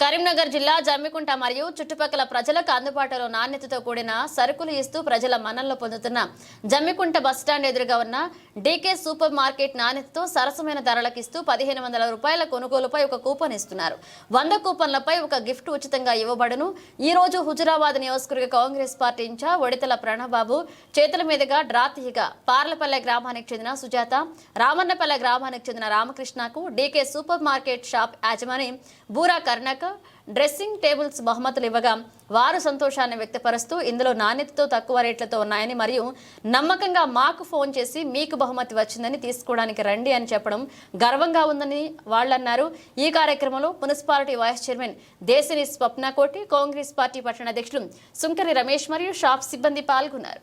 కరీంనగర్ జిల్లా జమ్మికుంట మరియు చుట్టుపక్కల ప్రజలకు అందుబాటులో నాణ్యతతో కూడిన సరుకులు ఇస్తూ ప్రజల మన్ననలు పొందుతున్న జమ్మికుంట బస్టాండ్ ఎదురుగా ఉన్న డీకే సూపర్ మార్కెట్ నాణ్యతతో సరసమైన ధరలకు ఇస్తూ పదిహేను వందల రూపాయల కొనుగోలుపై ఒక కూపన్ ఇస్తున్నారు. వంద కూపన్లపై ఒక గిఫ్ట్ ఉచితంగా ఇవ్వబడును. ఈ రోజు హుజురాబాద్ నియోజకవర్గ Congress party in-charge Odithala Pranababu చేతుల మీదుగా డ్రాతీయగా పార్లపల్లె గ్రామానికి చెందిన సుజాత రామన్నపల్లె గ్రామానికి చెందిన రామకృష్ణకు డీకే సూపర్ మార్కెట్ షాప్ యాజమాని బూరా కర్ణాక డ్రెస్సింగ్ టేబుల్స్ బహుమతులు ఇవ్వగా వారు సంతోషాన్ని వ్యక్తపరుస్తూ ఇందులో నాణ్యతతో తక్కువ రేట్లతో ఉన్నాయని మరియు నమ్మకంగా మాకు ఫోన్ చేసి మీకు బహుమతి వచ్చిందని తీసుకోవడానికి రండి అని చెప్పడం గర్వంగా ఉందని వాళ్ళన్నారు. ఈ కార్యక్రమంలో municipality vice chairman Deshini Swapnakoti Congress party పట్టణ అధ్యక్షులు సుంకరి రమేష్ మరియు షాప్ సిబ్బంది పాల్గొన్నారు.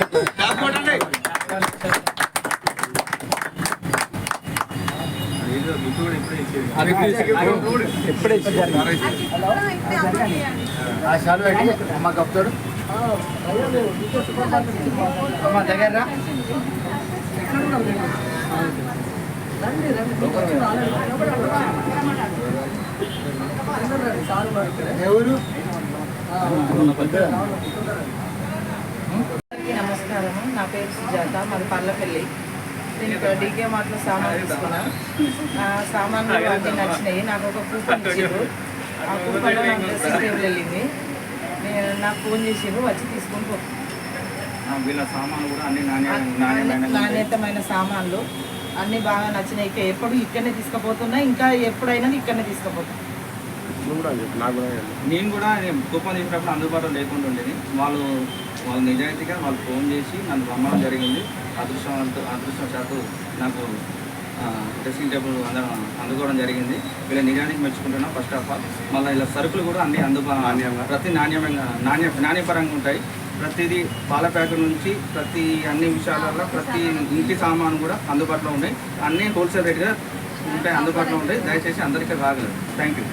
ఎప్పుడే ఇచ్చారు ఆ షాలు పెట్టి అమ్మ కప్తాడు అమ్మ దగ్గర రా. ఎవరు నమస్కారం నా పేరు సుజాత మాది పల్లపల్లి. నేను ఇక్కడ డీకే మార్ట్లో సామాన్లు తీసుకున్నాను ఆ సామాన్లు అన్నీ నచ్చినాయి. నాకు ఒక కూపన్ ఇచ్చారు ఆ కూపన్ నాకు డ్రెస్సింగ్ టేబుల్ వెళ్ళింది. నేను నాకు ఫోన్ చేసారు వచ్చి తీసుకొని పోతాను ఆ, వీళ్ళ సామాన్లు కూడా అన్ని నాణ్య నాణ్యమైన నాణ్యతమైన సామాన్లు. అన్నీ బాగా నచ్చినాయి. ఇక ఎప్పుడు ఇక్కడనే తీసుకుపోతున్నా ఇంకా ఎప్పుడైనా ఇక్కడనే తీసుకుపోతున్నా నేను కూడా కూపన్ తీసినప్పుడు అందుబాటులో లేకుండా ఉండేది. వాళ్ళు వాళ్ళు నిజాయితీగా వాళ్ళు ఫోన్ చేసి నన్ను రమ్మడం జరిగింది. అదృష్టం అదృష్టవశాత్తు నాకు డ్రెస్సింగ్ టేబుల్ అంద అందుకోవడం జరిగింది. వీళ్ళ నిజానికి మెచ్చుకుంటున్నా ఫస్ట్ ఆఫ్ ఆల్. మళ్ళీ ఇలా సరుకులు కూడా అన్ని అందుబా ప్రతి నాణ్యమైన నాణ్య నాణ్యపరంగా ఉంటాయి. ప్రతిదీ పాల ప్యాకెట్ నుంచి ప్రతి అన్ని విషయాలలో ప్రతి ఇంటి సామాను కూడా అందుబాటులో ఉన్నాయి. అన్నీ హోల్సేల్ రేట్గా ఉంటాయి అందుబాటులో ఉంటాయి. దయచేసి అందరికీ రాగలరు. Thank you